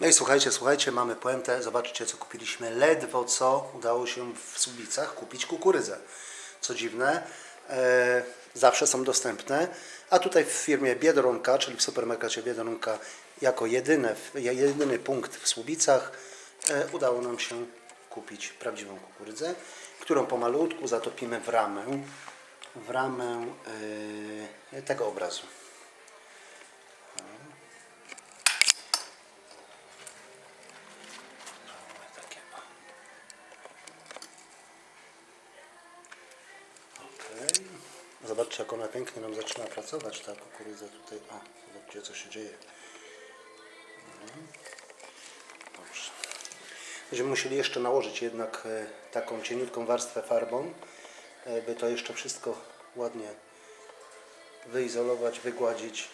No i słuchajcie, słuchajcie, mamy puentę. Zobaczcie, co kupiliśmy. Ledwo co udało się w Słubicach kupić kukurydzę. Co dziwne, e, zawsze są dostępne. A tutaj w firmie Biedronka, czyli w supermarkecie Biedronka, jako jedyne, jedyny punkt w Słubicach, e, udało nam się kupić prawdziwą kukurydzę, którą pomalutku zatopimy w ramę, w ramę e, tego obrazu. Zobaczcie, jak ona pięknie nam zaczyna pracować, ta kukurydza tutaj. O, zobaczcie, co się dzieje. Mhm. Dobrze. Będziemy musieli jeszcze nałożyć jednak e, taką cieniutką warstwę farbą, e, by to jeszcze wszystko ładnie wyizolować, wygładzić